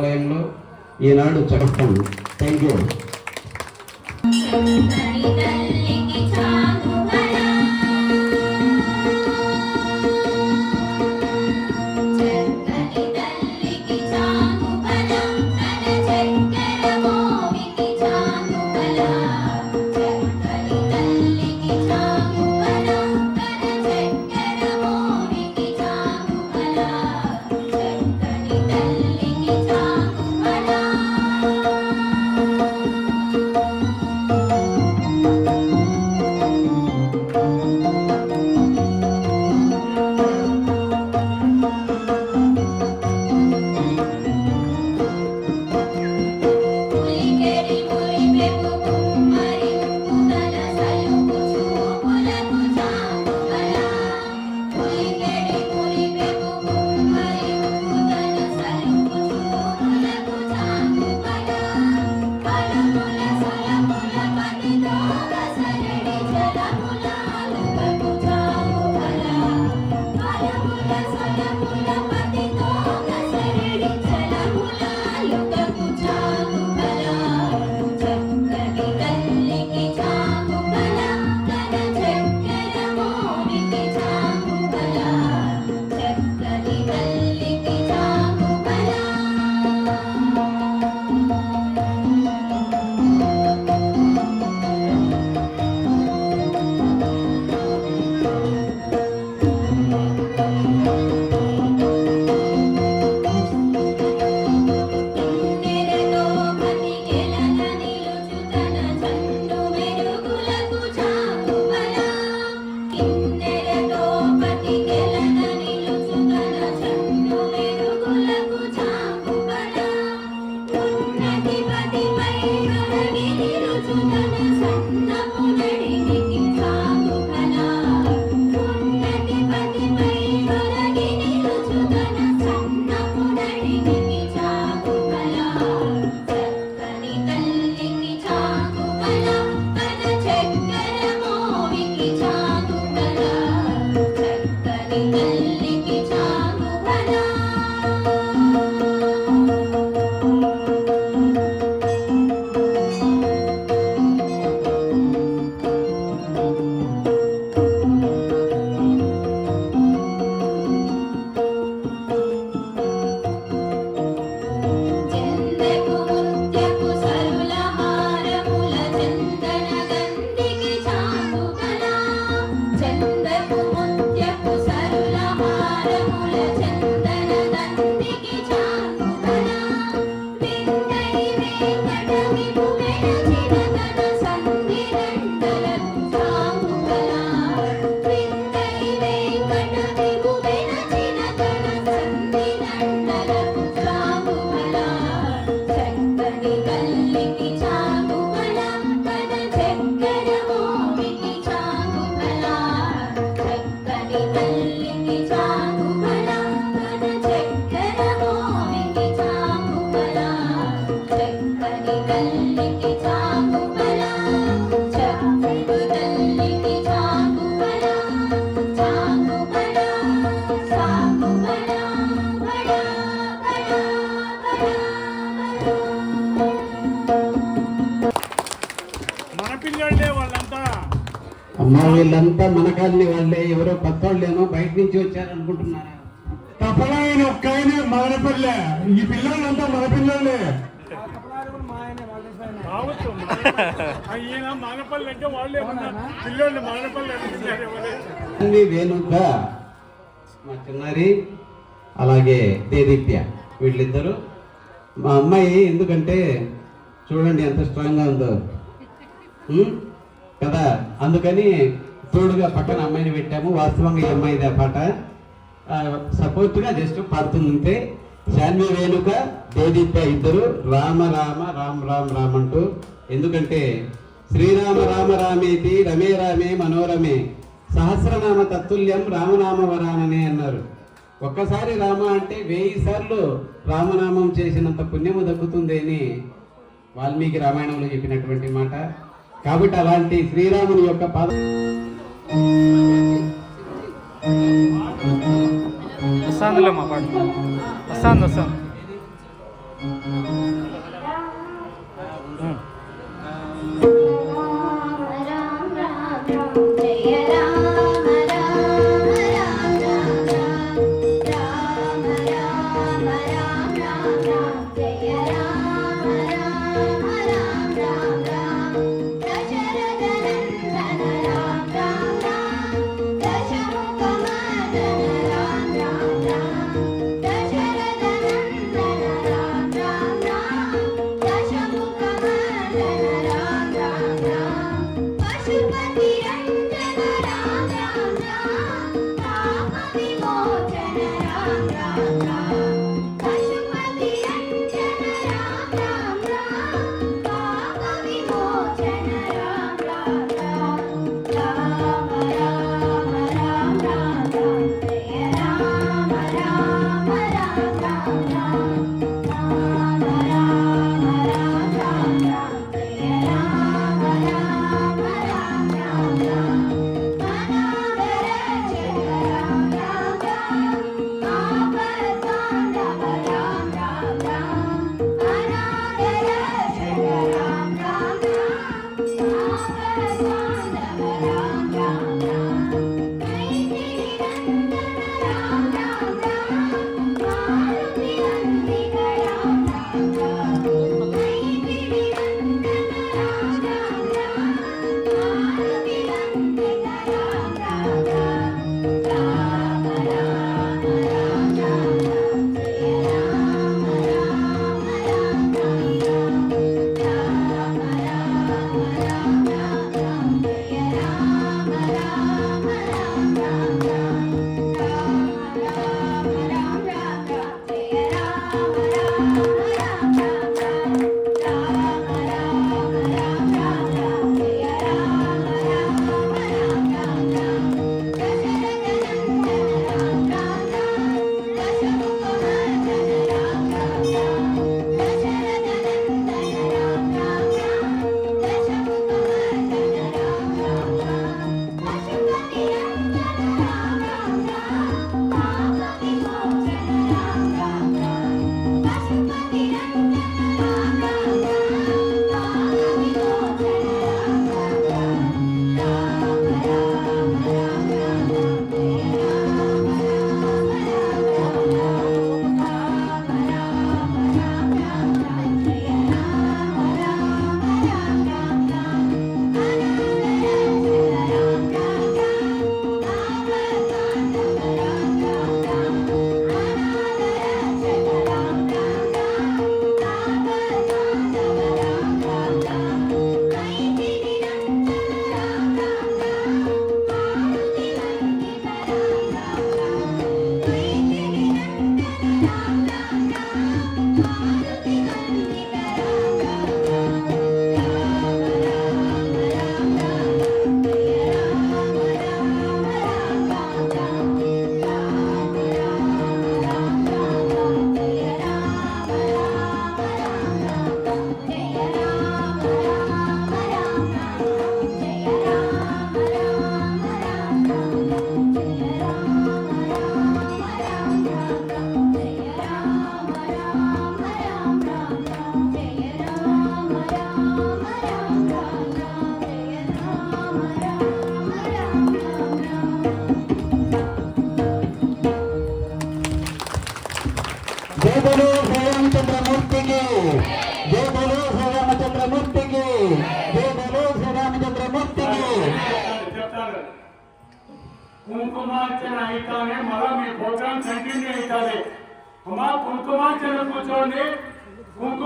దేవాలయంలో ఈనాడు చెప్పండి thank you అమ్మ వీళ్ళంతా మన కాలనీ వాళ్ళే. ఎవరో కొత్త వాళ్ళేమో బయట నుంచి వచ్చారనుకుంటున్నారా? తపలాయన ఒక్క ఆయన మదనపల్లె ఈ పిల్లలంతా మన పిల్లలే. వేణుక మా చిన్నారి అలాగే దేదీప్య వీళ్ళిద్దరు. మా అమ్మాయి ఎందుకంటే చూడండి ఎంత స్ట్రాంగ్గా ఉందో? కదా? అందుకని తోడుగా పక్కన అమ్మాయిని పెట్టాము. వాస్తవంగా ఈ అమ్మాయిది ఆ పాట. సపోర్ట్గా జస్ట్ పాడుతుందంటే శాన్వి వేణుక దేదీప్య ఇద్దరు రామ రామ రామ్ రామ్ రామ్ అంటూ. ఎందుకంటే శ్రీరామ రామ రామేతి రమే రామే మనోరమే సహస్రనామ తత్తుల్యం రామనామ వరాననే అన్నారు. ఒక్కసారి రామ అంటే వెయ్యి సార్లు రామనామం చేసినంత పుణ్యము దక్కుతుంది అని వాల్మీకి రామాయణంలో చెప్పినటువంటి మాట. కాబట్టి అలాంటి శ్రీరాముని యొక్క పద వస్తాందులమ్మా పాడు వస్తాంది వస్తాను श्रीरामचंद्रमूर्ति की जय बोलो श्रीरामचंद्रमूर्ति की जय बोलो श्रीरामचंद्रमूर्ति की कुंकुमार्चन ऐकाने मला मी भोजन कंटिन्यू ऐकाले कुमार कुंकुमार्चन कुचोने